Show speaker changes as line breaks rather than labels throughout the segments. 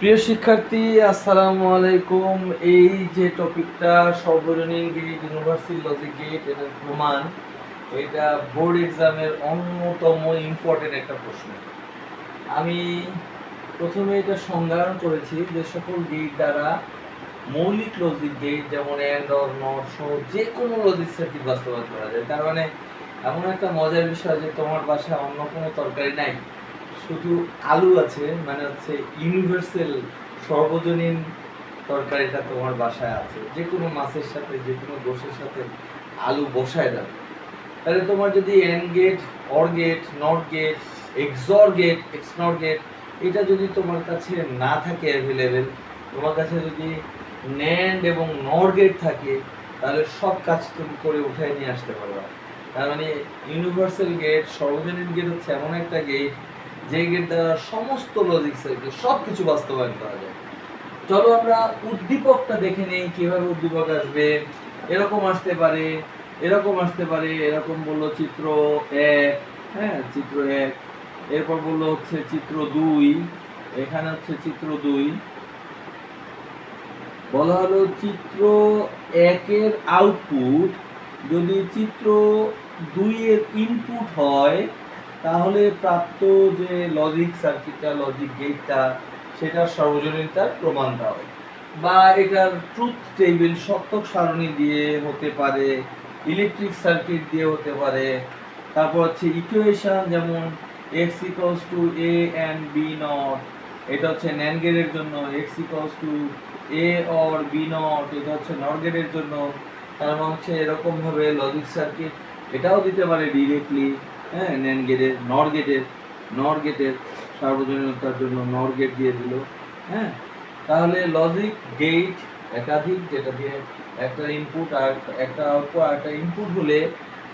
প্রিয় শিক্ষার্থী, আসসালামু আলাইকুম। এই যে টপিকটা, সর্বজনীন গেট ইউনিভার্সিটি লজিক গেটের প্রমাণ। এটা বোর্ড এক্সামের অন্যতম ইম্পর্টেন্ট একটা প্রশ্ন। আমি প্রথমে এটা সংজ্ঞায়ন করেছি যে সকল গেট দ্বারা মৌলিক লজিক গেট যেমন অ্যান্ড অর নট সহ যে কোনো লজিক সার্কিট বাস্তবায়ন করা যায়। তার মানে এমন একটা মজার বিষয় যে তোমার বাসায় অন্য কোনো তরকারি নাই। শুধু আলু আছে মানে হচ্ছে ইউনিভার্সাল সর্বজনীন তরকারিটা তোমার বাসায় আছে। যে কোনো মাছের সাথে যে কোনো গোশের সাথে আলু বসায় দাও তাহলে তোমার যদি and gate or gate not gate XOR gate gate এটা যদি তোমার কাছে না থাকে অ্যাভেলেবেল তোমার কাছে যদি ন্যান্ড এবং নর গেট থাকে, তাহলে সব কাজ তুমি করে উঠায় নিয়ে আসতে পারবা। তার মানে ইউনিভার্সাল গেট সর্বজনীন গেট হচ্ছে এমন একটা গেট যে গেট দ্বারা সমস্ত লজিক সার্কিট সব কিছু বাস্তবায়ন করা যায়। চলো আমরা উদ্দীপকটা দেখে নেই, কীভাবে উদ্দীপক আসবে। এরকম আসতে পারে, এরকম আসতে পারে, এরকম বলল চিত্র এক হ্যাঁ চিত্র এক। এরপর বলল হচ্ছে চিত্র দুই, এখানে হচ্ছে চিত্র দুই। বলা হলো চিত্র একের আউটপুট যদি চিত্র দুইয়ের ইনপুট হয় তাহলে প্রাপ্ত যে লজিক সার্কিটটা লজিক গেটটা সেটার সর্বজনীনতার প্রমাণ দাও। বা এটার ট্রুথ টেবিল সত্যক সারণী দিয়ে হতে পারে ইলেকট্রিক সার্কিট দিয়ে হতে পারে। তারপর হচ্ছে ইকুয়েশন যেমন X equals to A and B not এটা হচ্ছে ন্যান গেটের জন্য X equals to A or B not এটা হচ্ছে নর গেটের জন্য। তার মানে হচ্ছে এরকমভাবে লজিক সার্কিট এটাও দিতে পারে ডিরেক্টলি হ্যাঁ ন্যান গেটের নর গেটের নর গেটের সার্বজনীনতার জন্য নর গেট দিয়ে দিল হ্যাঁ। তাহলে লজিক গেট একাধিক যেটা দিয়ে একটা ইনপুট আর একটা আউটপুট আর একটা ইনপুট হলে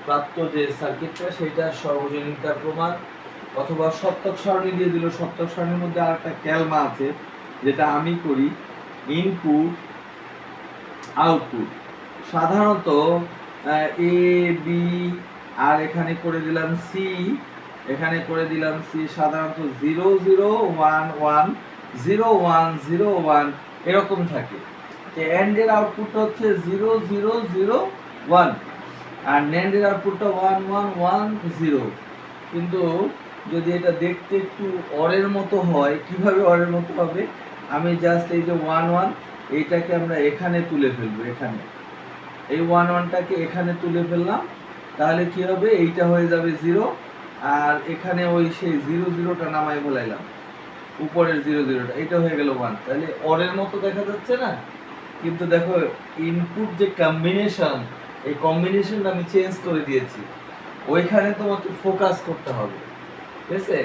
প্রাপ্ত যে সার্কিটটা সেটা সর্বজনীনতার প্রমাণ, অথবা সপ্তক সারণী দিয়ে দিল। সপ্তক সারণীর মধ্যে আর একটা ক্যালমা আছে, যেটা আমি করি ইনপুট আউটপুট সাধারণত এ বি আর এখানে করে দিলাম সি এখানে করে দিলাম সি সাধারণত zero zero one one zero one zero one এরকম থাকে। এন্ডের আউটপুটটা হচ্ছে জিরো জিরো জিরো ওয়ান আর ন্যান্ডের আউটপুটটা ওয়ান ওয়ান ওয়ান জিরো কিন্তু যদি এটা দেখতে একটু অরের মতো হয়, কীভাবে অরের মতো হবে? আমি জাস্ট এই যে ওয়ান ওয়ান এইটাকে আমরা এখানে তুলে ফেলব, এখানে। এই ওয়ান ওয়ানটাকে এখানে তুলে ফেললাম তাহলে কি হবে? এইটা হয়ে যাবে জিরো আর এখানে ওই সেই জিরো জিরোটা নামাই বলাইলাম। উপরের জিরো জিরোটা এটা হয়ে গেল ওয়ান তাহলে অরের মতো দেখা যাচ্ছে না? কিন্তু দেখো ইনপুট যে কম্বিনেশন এই কম্বিনেশনটা আমি চেঞ্জ করে দিয়েছি। ওইখানে তোমাকে ফোকাস করতে হবে। ঠিক আছে?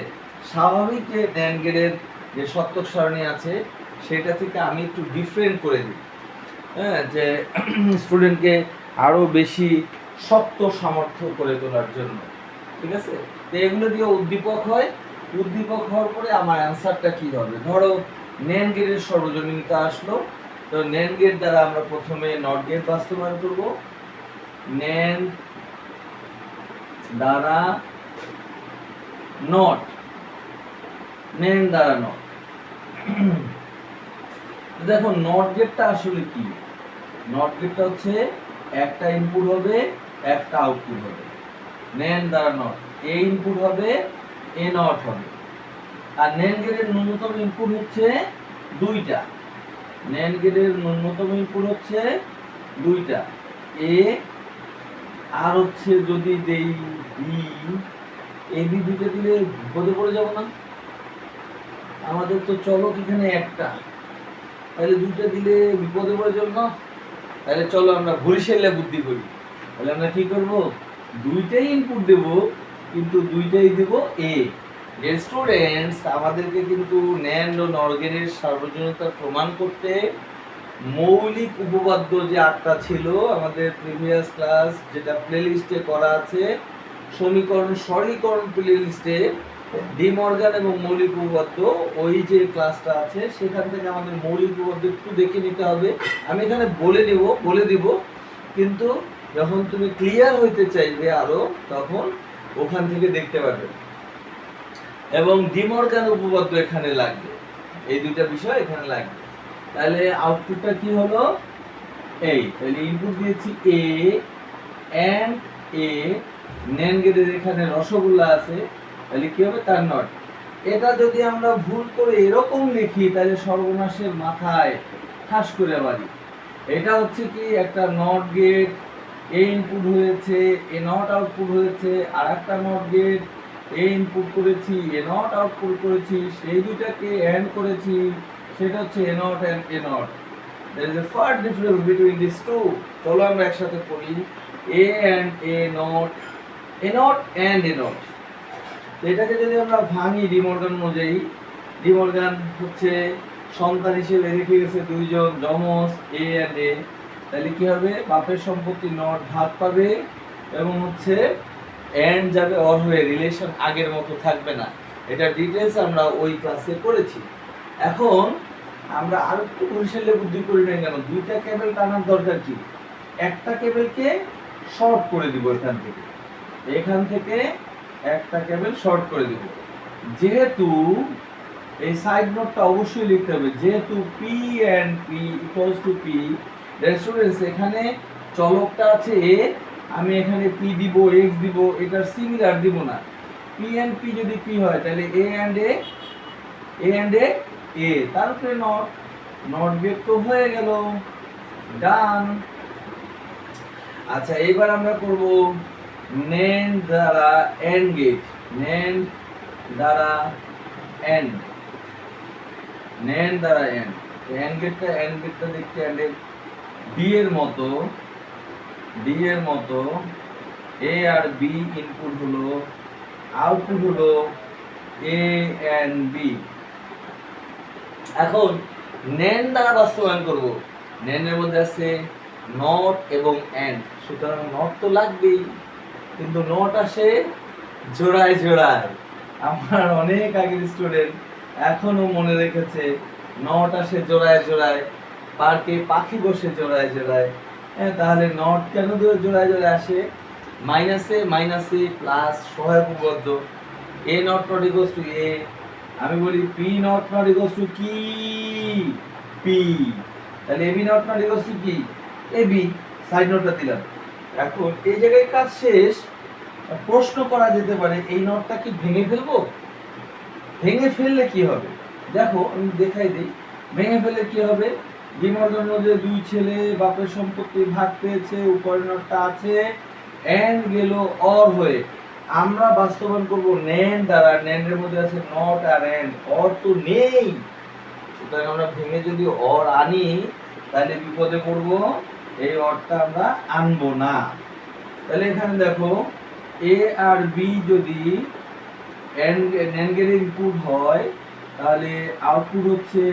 স্বাভাবিক যে ন্যান গেটের যে সত্যক সারণী আছে, সেটা থেকে আমি একটু ডিফারেন্ট করে দিই। হ্যাঁ যে স্টুডেন্টকে আরও বেশি শক্ত সামর্থ্য করে তোলার জন্য। ঠিক আছে? তো এগুলো দিয়ে উদ্দীপক হয়। উদ্দীপক হওয়ার পরে আমার অ্যান্সারটা কি হবে? ধরো নেন গেটের সর্বজনীনতা আসলো। তো নেন গেট দ্বারা আমরা প্রথমে নট গেট বাস্তবায়ন করব। নেন দ্বারা নট নেন দ্বারা নট দেখো নট গেটটা আসলে কি? নট গেটটা হচ্ছে একটা ইনপুট হবে। একটা আউটপুট হবে। নেন দ্বারা নট এ ইনপুট হবে এ নট হবে। আর নেন গেটের ন্যূনতম ইনপুট হচ্ছে দুইটা। নেন গেটের ন্যূনতম ইনপুট হচ্ছে দুইটা। এ আর হচ্ছে যদি দেই বি এ বি দুইটা দিলে বিপদে পড়ে যাব না? আমাদের তো চলক এখানে একটা। তাহলে দুইটা দিলে বিপদে পড়ে যাব না? তাহলে চলো আমরা বরিশালে বুদ্ধি করি। তাহলে আমরা কি করব? দুইটাই ইনপুট দেব, কিন্তু দুইটাই দেব এ স্টুডেন্টস আমাদেরকে কিন্তু ন্যান্ড ও নর্গেনের সার্বজনীনতা প্রমাণ করতে মৌলিক উপপাদ্য যে আটটা ছিল, আমাদের প্রিভিয়াস ক্লাস যেটা প্লেলিস্টে করা আছে, সমীকরণ, সরলীকরণ প্লেলিস্টে ডিমর্গান এবং মৌলিক উপপাদ্য, ওই যে ক্লাসটা আছে, সেখান থেকে আমাদের মৌলিক উপপাদ্য একটু দেখে নিতে হবে। আমি এখানে বলে দেব বলে দিব, কিন্তু যখন তুমি ক্লিয়ার হইতে চাইবে আরও, তখন ওখান থেকে দেখতে পাবে এবং ডিমর্গান উপপাদ্য এখানে লাগবে? এই দুইটা বিষয় এখানে লাগবে। তাহলে আউটপুটটা কি হলো? এই, তাহলে ইনপুট দিয়েছি এ এন্ড এ নেন গেটের এখানে রসগোল্লা আছে, তাহলে কি হবে? তার নট। এটা যদি আমরা ভুল করে এরকম লিখি, তাহলে সর্বনাশের মাথায় ঠাস করে বাড়ি এটা হচ্ছে কি? একটা নট গেট এ ইনপুট হয়েছে এ নট আউটপুট হয়েছে আর একটা নট গেট এ ইনপুট করেছি এ নট আউটপুট করেছি, সেই দুইটাকে এন্ড করেছি, সেটা হচ্ছে A not and A not there is a far difference between these two. চলো আমরা একসাথে পড়ি। A and A not A not and A not এটাকে যদি আমরা ভাঙি ডিমর্গান অনুযায়ী, ডিমর্গান হচ্ছে সন্তান হিসেবে রেখে গেছে দুইজন, যমজ এ অ্যান্ড এ তাহলে কি হবে? বাপের সম্পত্তি নট ভাগ পাবে এবং হচ্ছে এন্ড যাবে অর হয়ে রিলেশন আগের মতো থাকবে না। এটা ডিটেলস আমরা ওই ক্লাসে করেছি এখন আমরা আরও একটু বরিশালে বুদ্ধি করি না কেন? দুইটা কেবল টানার দরকার কি? একটা কেবলকে শর্ট করে দিব এখান থেকে। এখান থেকে একটা কেবল শর্ট করে দিব। যেহেতু এই সাইড নোটটা অবশ্যই লিখতে হবে। যেহেতু P and P equals to P এখানে চলকটা আছে এ আমি এখানে পি দিব এক্স দিব, এটার সিমিলার দিব না। পি অ্যান্ড পি যদি পি হয়, তাহলে এ অ্যান্ড এ এ অ্যান্ড এ এ তারপরে নট নট গেট তো হয়ে গেল। ডান আচ্ছা এবার আমরা করব নেন দ্বারা এন্ড গেট নেন দ্বারা এন্ড নেন দ্বারা এন্ড এন্ড গেটটা এন্ড গেটটা দেখতে এন্ড বি এর মতো ডি এর মতো এ আর বি ইনপুট হলো আউটপুট হলো এ এন্ড বি এখন নেন দ্বারা বাস্তবায়ন করব। নেনের মধ্যে আছে নট এবং এন্ড সুতরাং নট তো লাগবেই, কিন্তু নট আসে জোড়ায় জোড়ায়। আমার অনেক আগের স্টুডেন্ট এখনও মনে রেখেছে নট আসে জোড়ায় জোড়ায়। পার্কে পাখি বসে জোড়ায় জোড়ায়। হ্যাঁ তাহলে নট কেন জোড়ায় জোড়ায় আসে? মাইনাসে মাইনাসে প্লাস সহায়ক উপপাদ্য A not not equals to A আমি বলি P not not equals to কি? পি তাহলে AB not not equals to কি? এবি সাইড নোটটা দিলাম। এখন এই জায়গায় কাজ শেষ। প্রশ্ন করা যেতে পারে, এই নটটা কি ভেঙে ফেলব? ভেঙে ফেললে কি হবে? দেখো, আমি দেখাই দিই। ভেঙে ফেললে কি হবে? ডিমর্গন মধ্যে দুই ছেলে বাপের সম্পত্তি ভাগ পেয়েছে উপরের নটটা আছে এন্ড গেল অর হয়ে। আমরা বাস্তবায়ন করব নেন দ্বারা, নেনের মধ্যে আছে নট আর এন্ড অর তো নেই। সুতরাং আমরা ভেঙে যদি অর আনি, তাহলে বিপদে পড়ব, এই অরটা আমরা আনব না। তাহলে এখানে দেখো, এ আর বি যদি নেনগের ইনপুট হয়, তাহলে আউটপুট হচ্ছে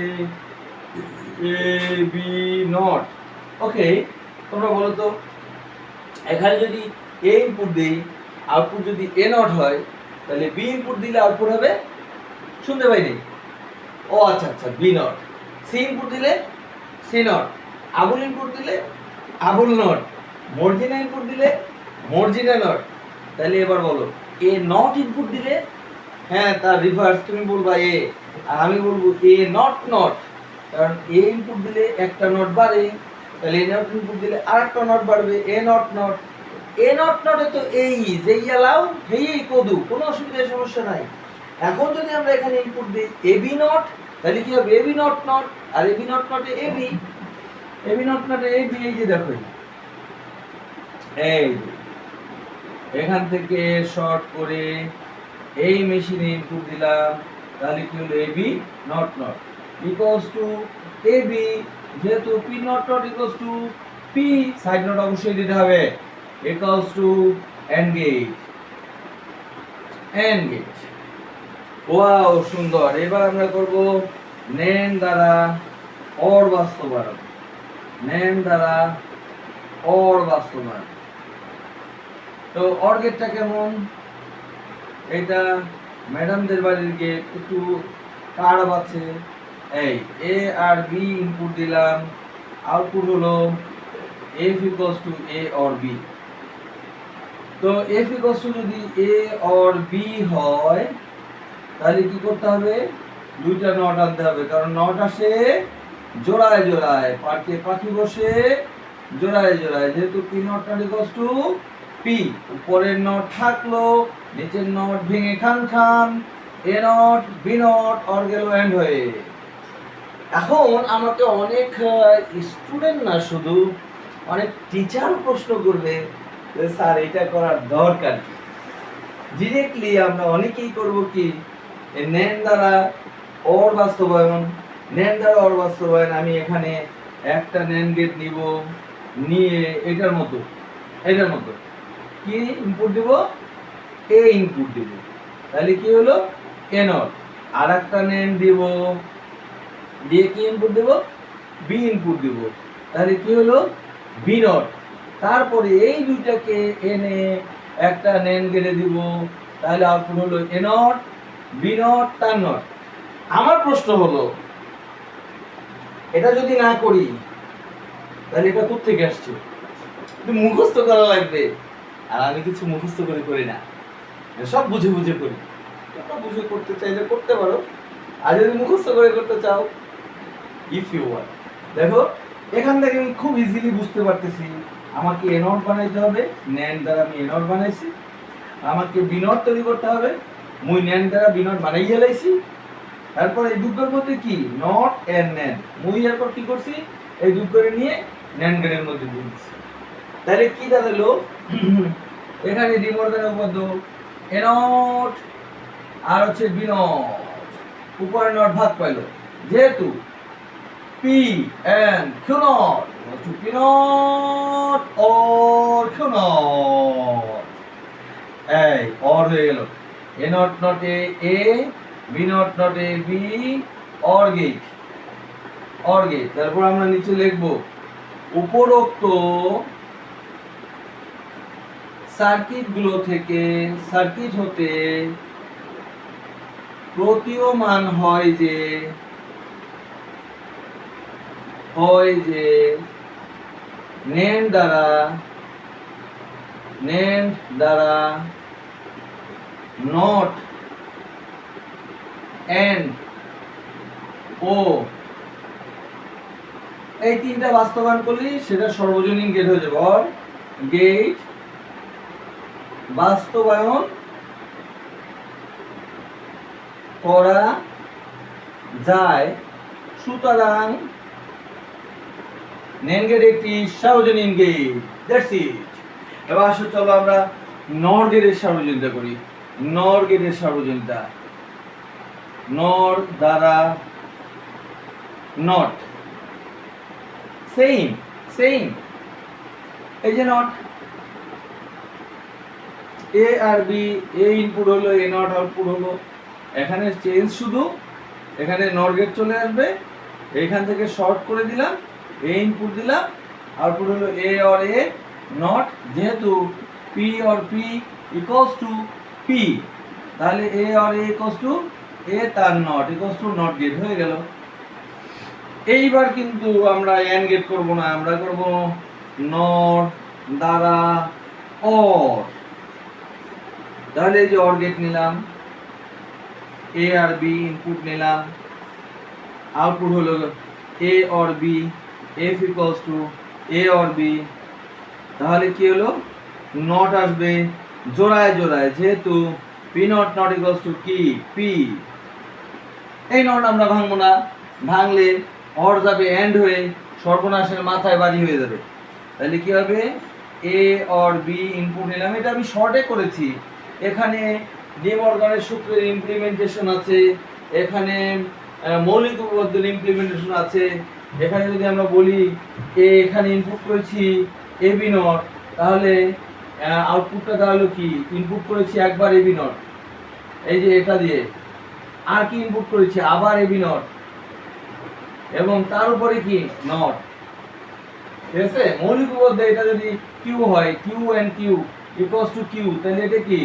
এ বি নট ওকে তোমরা বলো তো, এখানে যদি এ ইনপুট দিই আউটপুট যদি এ নট হয়, তাহলে বি ইনপুট দিলে আউটপুট হবে শুনতে পাইনি ও আচ্ছা আচ্ছা বি নট সি ইনপুট দিলে সি নট আবুল ইনপুট দিলে আবুল নট মর্জিনা ইনপুট দিলে মর্জিনা নট তাহলে এবার বলো এ নট ইনপুট দিলে হ্যাঁ তার রিভার্স তুমি বলবা এ আর আমি বলব এ নট নট কারণ এ ইনপুট দিলে একটা নট বাড়ে, তাহলে এ নট ইনপুট দিলে আর একটা নট বাড়বে A not not A not নটে তো এই, যেই অ্যালাউ হেই কদু, কোনো অসুবিধা সমস্যা নাই। এখন যদি আমরা এখানে ইনপুট দিই এ বি নট তাহলে কি হবে? এ বি নট নট আর A B not নটে A B A B not নটে A B এই যে দেখো। এই এখান থেকে শর্ট করে এই মেশিনে ইনপুট দিলাম, তাহলে কি হলো? A B not not equals to A B যেহেতু P not not equals to P side note অবশ্যই দিতে হবে। Equals to engage engage wow সুন্দর। এবার আমরা করব নেন দ্বারা অর বাস্তবায়ন। নেন দ্বারা অর বাস্তবায়ন। তো অর গেটটা কেমন? এটা ম্যাডামদের বাড়ির গেট একটু কার্ভ আছে। এই এ আর বি ইনপুট দিলাম আউটপুট হলো F equals to A or B তো এফ ইকুয়ালস টু যদি এ অর বি হয়, তাহলে কি করতে হবে? দুইটা নট আনতে হবে, কারণ নট আসে জোড়ায় জোড়ায় পাখি পাখি বসে জোড়ায় জোড়ায়, যেহেতু P not not equals to P উপরের নট থাকল, নিচের নট ভেঙে খান খান A not B not or গেল এন্ড হয়ে। এখন আমাকে অনেক স্টুডেন্ট না, শুধু অনেক টিচার প্রশ্ন করবে যে, স্যার, এটা করার দরকার ডিরেক্টলি আমরা অনেকেই করব কি নেন দ্বারা অর বাস্তবায়ন, নেন দ্বারা অর বাস্তবায়ন, আমি এখানে একটা নেন গেট নিব, নিয়ে এটার মতো এটার মতো। কি ইনপুট দিব? এ ইনপুট দিব। তাহলে কি হলো? এ নট আর একটা নেন দিব। দিয়ে কি ইনপুট দেব? বি ইনপুট দিব। তাহলে কি হলো? বি নট তারপরে এই দুইটাকে এনে একটা নেন গেড়ে দিব। তাহলে আউটপুট হলো এ নট বি নট তার নট আমার প্রশ্ন হলো, এটা যদি না করি, তাহলে এটা কোথেকে আসছে? একটু মুখস্থ করা লাগবে। আর আমি কিছু মুখস্থ করে করি না। সব বুঝে বুঝে করি। বুঝে করতে চাইলে করতে পারো। আর যদি মুখস্থ করে করতে চাও ইফ ইউ ওয়ান্ট দেখো, এখান থেকে আমি খুব ইজিলি বুঝতে পারতেছি, আমাকে এ নট বানাইতে হবে ন্যান দ্বারা আমি এ নট বানাইছি, আমাকে বি নট তৈরি করতে হবে, মুই ন্যান দ্বারা বি নট বানাই গেলাইছি তারপর এই দুটোর মধ্যে কি? নট এন্ড ন্যান মুই এরপর কি করছি? এই দুটো নিয়ে ন্যান গেটের মধ্যে দিয়ে দিচ্ছি। তাহলে কি দাঁড়াল এখানে ডিমর্গানের উপপাদ্য এ নট আর হচ্ছে বি নট উপরে নট ভাগ পাইলো। যেহেতু P and Q not to P not or Q not এই অর হয়ে গেল A not not A A B not not A B or gate or gate তারপর আমরা নিচে লিখব, উপরোক্ত সার্কিটগুলো থেকে সার্কিট হতে প্রতীয়মান হয় যে হয় যে নেন দ্বারা নেন দ্বারা নট এন্ড ও এই তিনটা বাস্তবায়ন করলি সেটা সর্বজনীন গেট হয়ে যাবে। অর গেট বাস্তবায়ন করা যায়। সুতরাং নেন গেট একটি সার্বজনীন গেট। দ্যাটস ইট এবার আসো, চলো আমরা নর গেটের সার্বজনীনতা করি। নর গেটের সার্বজনীনতা। নর দ্বারা নট সেম সেম এই যে নট এ আর বি এ ইনপুট হলো এ নট আউটপুট হলো। এখানে চেঞ্জ শুধু, এখানে নর গেট চলে আসবে। এইখান থেকে শর্ট করে দিলাম। এ ইনপুট দিলাম আউটপুট হলো এ অর এ নট যেহেতু P or P equals to P তাহলে A or A equals to A তার not equals to not gate হয়ে গেল। এইবার কিন্তু আমরা এন গেট করব না, আমরা করব নট দ্বারা অর তাহলে যে অর গেট নিলাম এ আর বি ইনপুট নিলাম আউটপুট হলো A or B F equals to A or B তাহলে কি হলো? নট আসবে, জোড়ায় জোড়ায়, যেহেতু P not not equals to কি? পি এই নট আমরা ভাঙবো না, ভাঙলে অর যাবে এন্ড হয়ে সর্বনাশের মাথায় বাড়ি হয়ে যাবে। তাহলে কি হবে? এ অর বি ইনপুট নিলাম, এটা আমি শর্টে করেছি। এখানে ডিম অর্গানের সূত্রের ইমপ্লিমেন্টেশন আছে, এখানে মৌলিক উপপাদ্যের ইমপ্লিমেন্টেশন আছে এখানে যদি আমরা বলি এ এখানে ইনপুট করেছি এ বি নট তাহলে আউটপুটটা তাহলে কি? ইনপুট করেছি একবার এ বি নট এই যে এটা দিয়ে। আর কি ইনপুট করেছি? আবার এ বি নট এবং তার উপরে কি? নট ঠিক আছে? মৌলিক উপপাদ্য এটা যদি কিউ হয় Q and Q equals to Q তাহলে এটা কি?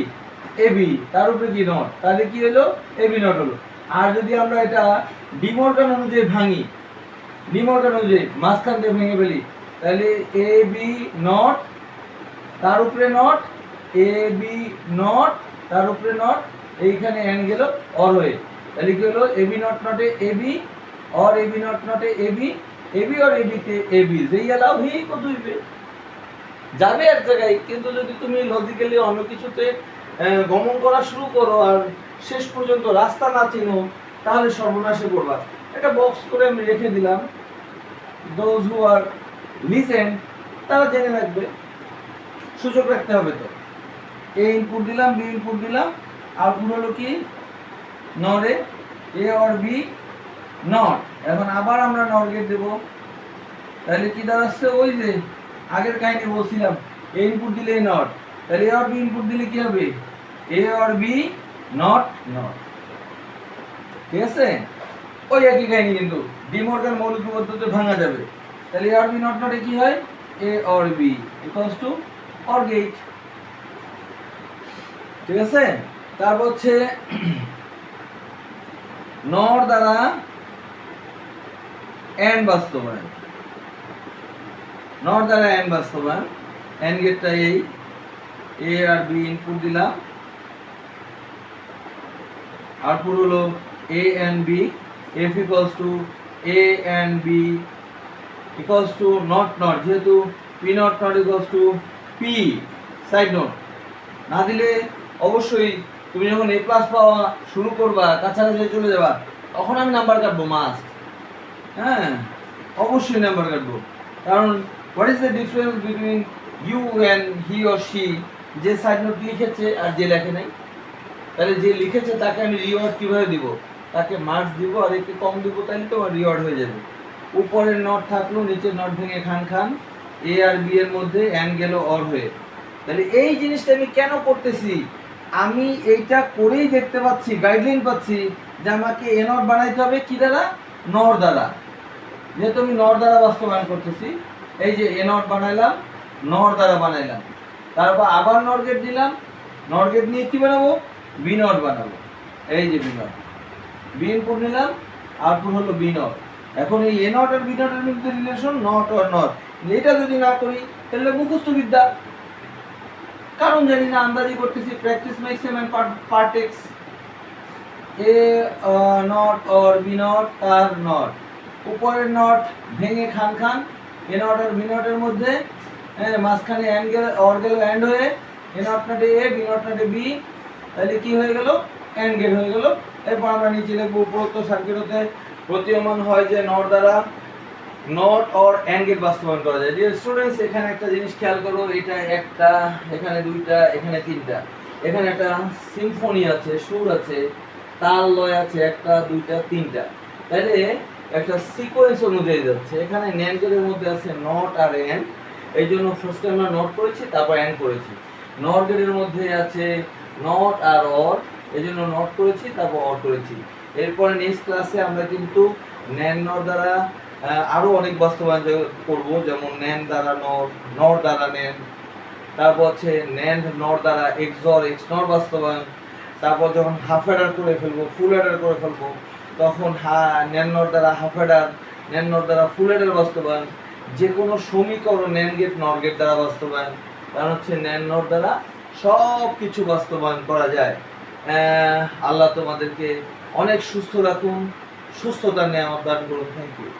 এবি তার উপরে কি? নট তাহলে কি হলো? এবি নট হলো। আর যদি আমরা এটা ডিমর্গান অনুযায়ী ভাঙি নিমন্ত্রণ অনুযায়ী মাঝখান দিয়ে ভেঙে ফেলি। তাহলে এ বি নট তার উপরে নট এ বি নট তার উপরে নট এইখানে অ্যান্ড গেল অর হয়ে। তাহলে কি হলো? বি নট নটে এবি অর এবি নট নটে এ বি অর এবিতে এবি যেই এলাও হি কতইবে যাবে এক জায়গায়, কিন্তু যদি তুমি লজিক্যালি অন্য কিছুতে গমন করা শুরু করো আর শেষ পর্যন্ত রাস্তা না চিনো, তাহলে সর্বনাশে পড়বা একটা বক্স করে আমি রেখে দিলাম। দোজ হু আর লিসেন তারা জেনে রাখবে। সুযোগ রাখতে হবে তো। এ ইনপুট দিলাম বি ইনপুট দিলাম। আউটপুট হলো কি? নরে এ আর বি নট এখন আবার আমরা নর গেট দেবো। তাহলে কি দাঁড়াচ্ছে? ওই যে, আগের কাহিনী বলছিলাম। এ ইনপুট দিলে নট তাহলে এ আর বি ইনপুট দিলে কি হবে? এ আর বি নট নট ঠিক আছে? ওই একই কাহিনী কিন্তু। ডিমর্গান মৌলিক পদ্ধতিতে ভাঙা যাবে। তাহলে এ আর বি নট নটে কি হয়? A R B equals to or gate ঠিক আছে? তারপর হচ্ছে নর দ্বারা এন বাস্তবায়ন। নর দ্বারা এন বাস্তবায়ন। এন গেটটা এই। এ আর বি ইনপুট দিলাম। আউটপুট হলো A and B F equals to A and B equals to not not যেহেতু P not not equals to P side note না দিলে অবশ্যই তুমি যখন এ প্লাস পাওয়া শুরু করবা, কাছাকাছি চলে যাবা, তখন আমি নাম্বার কাটবো মাস্ট হ্যাঁ অবশ্যই নাম্বার কাটবো। কারণ what is the difference between you and he or she যে সাইড নোট লিখেছে আর যে লেখে নাই। তাহলে যে লিখেছে তাকে আমি রিওয়ার্ড কীভাবে দিব? তাকে মার্কস দিব আর একটু কম দিব তাহলে তোমার রিওয়ার্ড হয়ে যাবে। উপরের নট থাকল, নিচের নট ভেঙে খান খান এ আর বি এর মধ্যে অ্যান গেল অর হয়ে। তাহলে এই জিনিসটা আমি কেন করতেছি? আমি এইটা করেই দেখতে পাচ্ছি গাইডলাইন পাচ্ছি যে আমাকে এ নট বানাইতে হবে কি দ্বারা নর দ্বারা যেহেতু আমি নর দ্বারা বাস্তবায়ন করতেছি, এই যে এ নট বানাইলাম নর দ্বারা বানাইলাম। তারপর আবার নর গেট দিলাম নর গেট নিয়ে কি বানাবো? বি নট বানাবো। এই যে বি নট বি নিলাম আউটপুট হলো বি নট এখন এই এ নট আর বি নটের মধ্যে রিলেশন নট আর নট এটা যদি না করি, তাহলে মুখস্থ বিদ্যা। কারণ জানি না আন্দাজি করতেছি practice makes man perfect A not or B not তার নট উপরের নট ভেঙে খান খান এ নট আর বি নটের মধ্যে হ্যাঁ মাঝখানে অ্যান্ড গেল অর গেল অ্যান্ড হয়ে এ নট নাটে এ বি নট নাটে বি তাহলে কি হয়ে গেল? অ্যান্ড গেট হয়ে গেল। এরপর আমরা নিচে লিখব উপরোক্ত সার্কিটতে প্রতীয়মান হয় যে নট দ্বারা নট অর অ্যান্ড গেট বাস্তবায়ন করা যায়। ডিয়ার স্টুডেন্টস এখানে একটা জিনিস খেয়াল করো, এটা একটা, এখানে দুইটা, এখানে তিনটা। এখানে একটা সিম্ফনি আছে, সুর আছে, তাল লয় আছে, একটা, দুইটা, তিনটা। তাহলে একটা সিকোয়েন্স অনুযায়ী যাচ্ছে। এখানে ন্যান গেটের মধ্যে আছে নট আর এন এই জন্য ফার্স্টে আমরা নট করেছি, তারপর অ্যান করেছি। নট গেটের মধ্যে আছে নট আর অর এই জন্য নট করেছি, তারপর অর করেছি। এরপরে নেক্সট ক্লাসে আমরা কিন্তু ন্যান নট দ্বারা আরও অনেক বাস্তবায়ন করব, যেমন ন্যান দ্বারা নর নর দ্বারা ন্যান তারপর হচ্ছে ন্যান্ড নর দ্বারা এক্সর এক্স নর বাস্তবায়ন, তারপর যখন হাফ অ্যাডার করে ফেলব ফুল অ্যাডার করে ফেলব, তখন হা ন্যান নর দ্বারা হাফ অ্যাডার ন্যান নর দ্বারা ফুল অ্যাডার বাস্তবায়ন যে কোনো সমীকরণ ন্যান গেট নর গেট দ্বারা বাস্তবায়ন, কারণ হচ্ছে ন্যান নর দ্বারা সব কিছু বাস্তবায়ন করা যায়। আল্লাহ তোমাদেরকে অনেক সুস্থ রাখুন সুস্থতা নিয়ে আমার দান করুন। Thank you